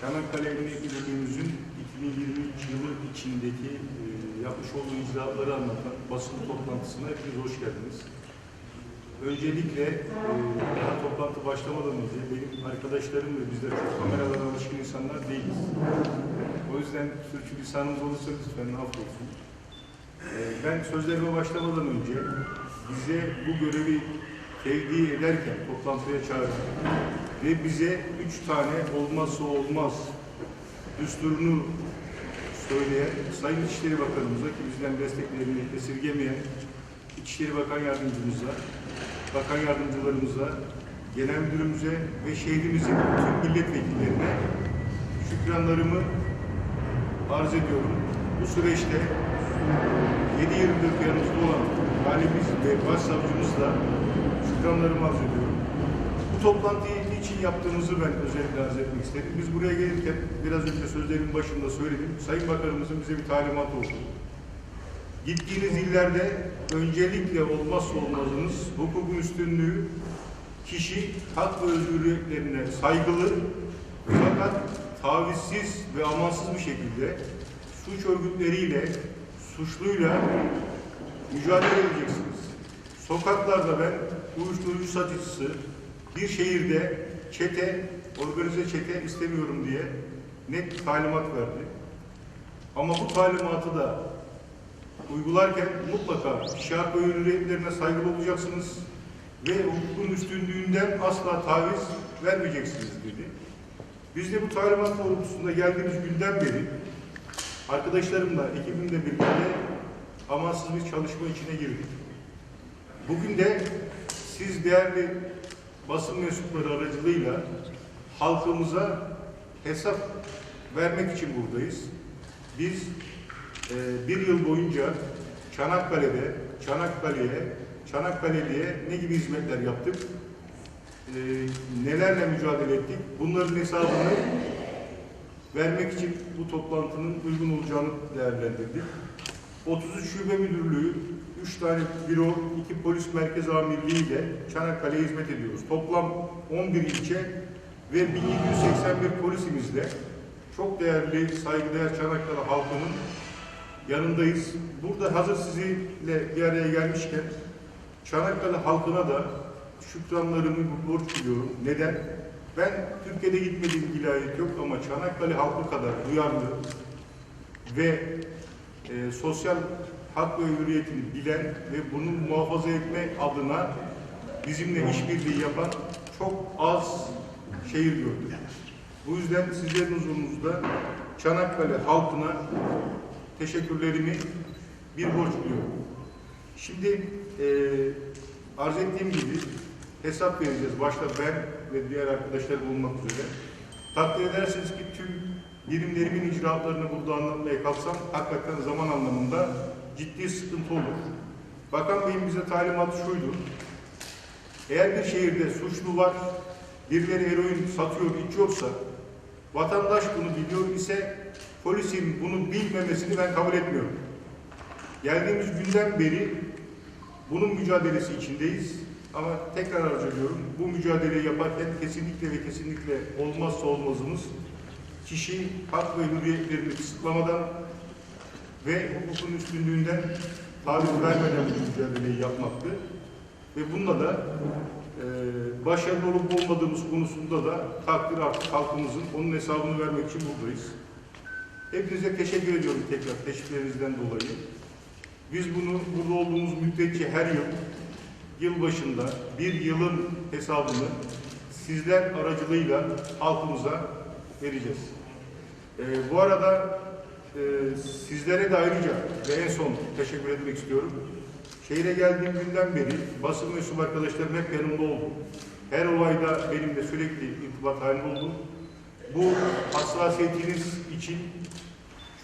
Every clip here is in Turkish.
Çanakkale Emniyet Müdürlüğümüzün 2023 yılı içindeki e, yapmış olduğu icraatları anlatan basın toplantısına hepiniz hoş geldiniz. Öncelikle e, toplantı başlamadan önce benim arkadaşlarım ve bizler çok kameralara alışkın insanlar değiliz. O yüzden sürçülisanımız olursa lütfen affolsun. E, ben sözlerime başlamadan önce bize bu görevi tevdi ederken toplantıya çağırdı ve bize üç tane olmazsa olmaz düsturunu söyleyen Sayın İçişleri Bakanımıza ki bizden desteklerini esirgemeyen İçişleri Bakan Yardımcımıza, Bakan Yardımcılarımıza, Genel Müdürümüze ve şehrimizin tüm milletvekillerine şükranlarımı arz ediyorum. Bu süreçte 7-24 yanımızda olan valimiz ve başsavcımızla şükranlarımı arz ediyorum. Bu toplantıyı niçin yaptığımızı ben özellikle arz etmek istedim. Biz buraya gelirken biraz önce sözlerimin başında söyledim. Sayın Bakanımızın bize bir talimat oldu. Gittiğiniz illerde öncelikle olmazsa olmazınız hukukun üstünlüğü, kişi hak ve özgürlüklerine saygılı fakat tavizsiz ve amansız bir şekilde suç örgütleriyle, suçluyla mücadele edeceksiniz. Sokaklarda ben uyuşturucu satıcısı, bir şehirde çete, organize çete istemiyorum diye net talimat verdi. Ama bu talimatı da uygularken mutlaka şart ve hürriyetlerine saygılı olacaksınız ve hukukun üstünlüğünden asla taviz vermeyeceksiniz dedi. Biz de bu talimat doğrultusunda geldiğimiz günden beri arkadaşlarımla, ekibimle birlikte amansız bir çalışma içine girdik. Bugün de siz değerli basın mensupları aracılığıyla halkımıza hesap vermek için buradayız. Biz e, bir yıl boyunca Çanakkale'de, Çanakkale'ye, Çanakkale'liye ne gibi hizmetler yaptık? E, nelerle mücadele ettik? Bunların hesabını vermek için bu toplantının uygun olacağını değerlendirdik. 33 Şube Müdürlüğü, 3 tane büro, 2 polis merkez amirliği ile Çanakkale'ye hizmet ediyoruz. Toplam 11 ilçe ve 1781 polisimizle çok değerli, saygıdeğer Çanakkale halkının yanındayız. Burada hazır sizinle bir araya gelmişken Çanakkale halkına da şükranlarımı borç biliyorum. Neden? Ben Türkiye'de gitmediğim vilayet yok ama Çanakkale halkı kadar duyarlı ve e, sosyal hak ve hürriyetini bilen ve bunu muhafaza etme adına bizimle işbirliği yapan çok az şehir gördük. Bu yüzden sizlerin huzurunuzda Çanakkale halkına teşekkürlerimi bir borç biliyorum. Şimdi e, arz ettiğim gibi hesap vereceğiz. Başta ben ve diğer arkadaşlar bulunmak üzere. Takdir ederseniz ki tüm birimlerimin icraatlarını burada anlatmaya kalksam hakikaten zaman anlamında ciddi sıkıntı olur. Bakan Bey'in bize talimatı şuydu. Eğer bir şehirde suçlu var, birileri eroin satıyor, içiyorsa, vatandaş bunu biliyor ise polisin bunu bilmemesini ben kabul etmiyorum. Geldiğimiz günden beri bunun mücadelesi içindeyiz. Ama tekrar arz ediyorum, bu mücadeleyi yaparken kesinlikle ve kesinlikle olmazsa olmazımız kişi hak ve hürriyetlerini kısıtlamadan ve hukukun üstünlüğünden taviz vermeden bu mücadeleyi yapmaktı. Ve bununla da e, başarılı olup olmadığımız konusunda da takdir artık halkımızın onun hesabını vermek için buradayız. Hepinize teşekkür ediyorum tekrar teşviklerinizden dolayı. Biz bunu burada olduğumuz müddetçe her yıl yılbaşında bir yılın hesabını sizler aracılığıyla halkımıza vereceğiz. Ee, bu arada e, sizlere de ayrıca ve en son teşekkür etmek istiyorum. Şehire geldiğim günden beri basın mensup arkadaşlarım hep yanımda oldu. Her olayda benimle sürekli irtibat halinde oldu. Bu hassasiyetiniz için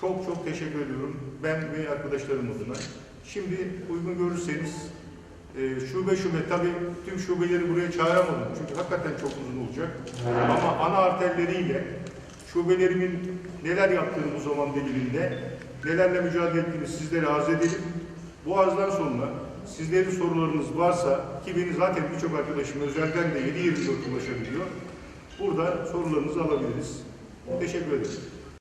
çok çok teşekkür ediyorum. Ben ve arkadaşlarım adına. Şimdi uygun görürseniz e, şube şube tabii tüm şubeleri buraya çağıramadım. Çünkü hakikaten çok uzun olacak. Ama ana arterleriyle şubelerimin neler yaptığını bu zaman diliminde, nelerle mücadele ettiğini sizlere arz edelim. Bu arzdan sonra sizlerin sorularınız varsa ki beni zaten birçok arkadaşım özelden de 7-24 ulaşabiliyor. Burada sorularınızı alabiliriz. Teşekkür ederim.